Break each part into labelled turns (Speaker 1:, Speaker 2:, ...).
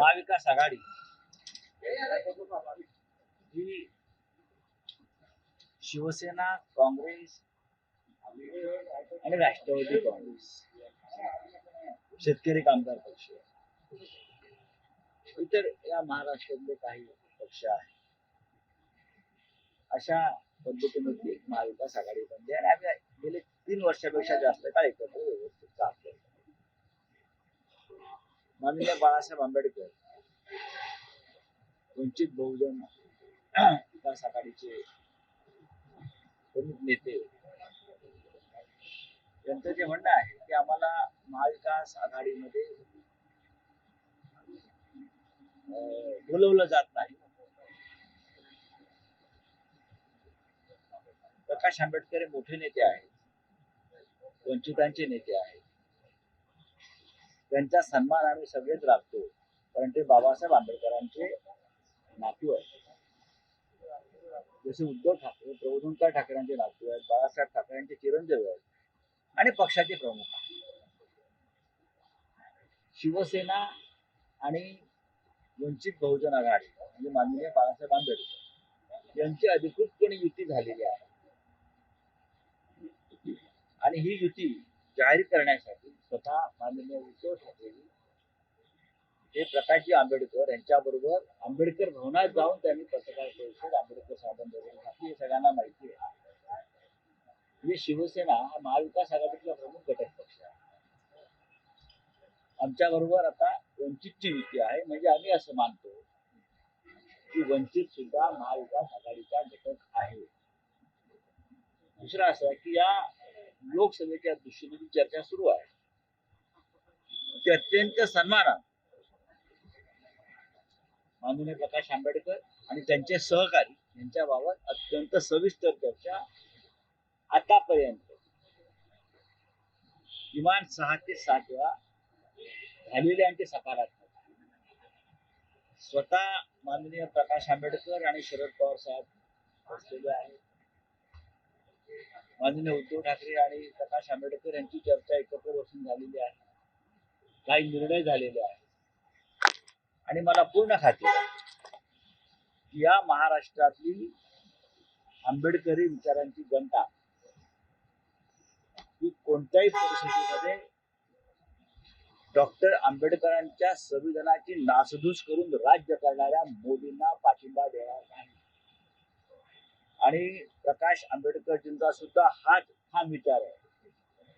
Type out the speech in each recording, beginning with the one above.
Speaker 1: महाविकास आघाडी. ही शिवसेना काँग्रेस आणि राष्ट्रवादी काँग्रेस. शेतकरी कामगार पक्ष. इतर या महाराष्ट्रातले काही पक्ष आहेत. अशा पद्धतीने महाविकास आघाडी बनली आणि आम्ही गेले तीन वर्षापेक्षा जास्त काळ एकत्र माननीय बाळासाहेब आंबेडकर वंचित बहुजन विकास आघाडीचे प्रमुख नेते त्यांचं जे म्हणणं आहे की आम्हाला महाविकास आघाडीमध्ये बोलवलं जात नाही. प्रकाश आंबेडकर हे मोठे नेते आहेत वंचितांचे नेते आहेत. त्यांचा सन्मान आम्ही सगळेच राखतो कारण ते बाबासाहेब आंबेडकरांचे नातू आहेत. जसे उद्धव ठाकरे प्रबोधनकर ठाकरेंचे नातू आहेत बाळासाहेब ठाकरेंचे चिरंजीव आहेत आणि पक्षाचे प्रमुख शिवसेना आणि वंचित बहुजन आघाडी म्हणजे माननीय बाळासाहेब आंबेडकर यांची अधिकृतपणे युती झालेली आहे? आणि ही युती जाहीर करण्यासाठी स्वतः माननीय उद्धव ठाकरे हे प्रकाशजी आंबेडकर यांच्याबरोबर आंबेडकर भवनात जाऊन त्यांनी पत्रकार परिषद आंबेडकर साहेबांबरोबर घातली. हे सगळ्यांना माहिती आहे. म्हणजे शिवसेना हा महाविकास आघाडीतला प्रमुख घटक पक्ष आहे. आमच्या बरोबर आता वंचितची युती आहे. म्हणजे आम्ही असं मानतो की वंचित सुद्धा महाविकास आघाडीचा घटक आहे. दुसरं असं की या लोकसभेच्या दृष्टीने चर्चा सुरू आहे अत्यंत सन्मानात. माननीय प्रकाश आंबेडकर आणि त्यांचे सहकारी यांच्याबाबत अत्यंत सविस्तर चर्चा आतापर्यंत किमान सहा ते सात वेळा झालेली आणि ते सकारात्मक. स्वतः माननीय प्रकाश आंबेडकर आणि शरद पवार साहेब बसलेले आहेत. माननीय उद्धव ठाकरे आणि प्रकाश आंबेडकर यांची चर्चा एकत्र बसून झालेली आहे. काही निर्णय झालेले आहेत. आणि मला पूर्ण खात्री की या महाराष्ट्रातली आंबेडकरी विचारांची जनता ही कोणत्याही परिस्थितीमध्ये डॉक्टर आंबेडकरांच्या संविधानाची नासधूस करून राज्य करणाऱ्या मोदींना पाठिंबा देणार नाही. आणि प्रकाश आंबेडकरजींचा सुद्धा हाच हा विचार आहे.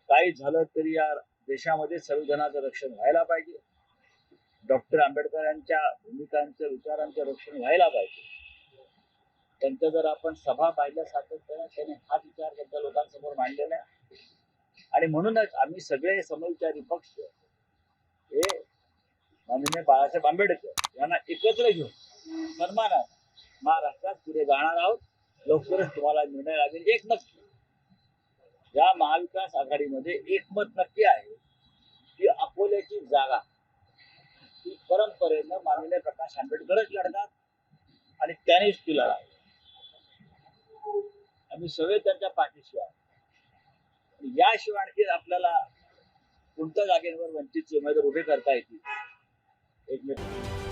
Speaker 1: काही झालं तरी या देशामध्ये संविधानाचं रक्षण व्हायला पाहिजे. डॉक्टर आंबेडकरांच्या भूमिकांचं विचारांचं रक्षण व्हायला पाहिजे. त्यांचं जर आपण सभा पाहिल्या सातत्यानं त्याने हाच विचार त्यांच्या लोकांसमोर मांडलेला आहे. आणि म्हणूनच आम्ही सगळे समविचारी पक्ष हे माननीय बाळासाहेब आंबेडकर यांना एकत्र घेऊन सन्मानात महाराष्ट्रात पुढे जाणार आहोत. लवकरच तुम्हाला निर्णय लागेल. एक नक्की. या महाविकास आघाडीमध्ये एकमत नक्की आहे. अकोल्याची जागा. ही परंपरेनं माननीय प्रकाश आंबेडकरच लढतात आणि त्यानेच ती लढावी. आम्ही सगळे त्यांच्या पाठीशी आहोत. याशिवाय आणखी आपल्याला कोणत्या जागेवर वंचितचे उमेदवार उभे करता येतील एकमेक